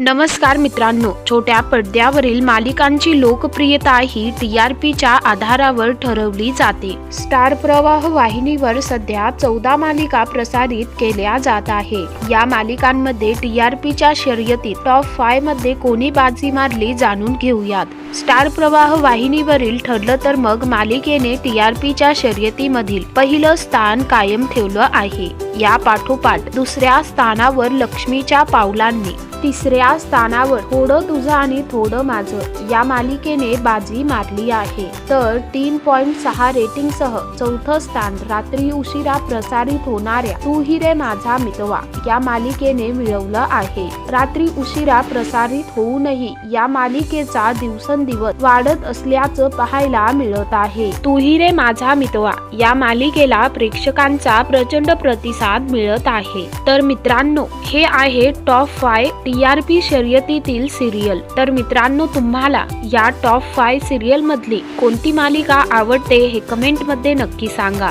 नमस्कार मित्रांनो छोट्या पडद्यावरील मालिकांची लोकप्रियता ही टी आर पीच्या आधारावर ठरवली जाते. स्टार प्रवाह वाहिनीवर सध्या चौदा मालिका प्रसारित केल्या जात आहे. या मालिकांमध्ये टी आर पीच्या शर्यतीत टॉप फायमध्ये कोणी बाजी मारली जाणून घेऊयात. स्टार प्रवाह वाहिनीवरील ठरलं तर मग मालिकेने टी आर पीच्या शर्यतीमधील पहिलं स्थान कायम ठेवलं आहे. या पाठोपाठ दुसऱ्या स्थानावर लक्ष्मीच्या पावलांनी तिसऱ्या स्थानावर थोडं तुझं आणि थोडं माझं या मालिकेने बाजी मारली आहे. तर तीन पॉइंट सहा रेटिंग सह चौथं स्थान रात्री उशिरा प्रसारित होणाऱ्या तू ही रे माझा मितवा या मालिकेने मिळवलं आहे. रात्री उशिरा प्रसारित होऊनही या मालिकेचा दिवसेंदिवस वाढत असल्याचं पाहायला मिळत आहे. तू ही रे माझा मितवा या मालिकेला प्रेक्षकांचा प्रचंड प्रतिसाद प्रतिसाद मिळत आहे. तर मित्रांनो हे आहे top five T R P शर्यतीतील serial तर मित्रांनो तुम्हाला या टॉप फाय सिरियल मधली कोणती मालिका आवडते हे कमेंटमध्ये नक्की सांगा.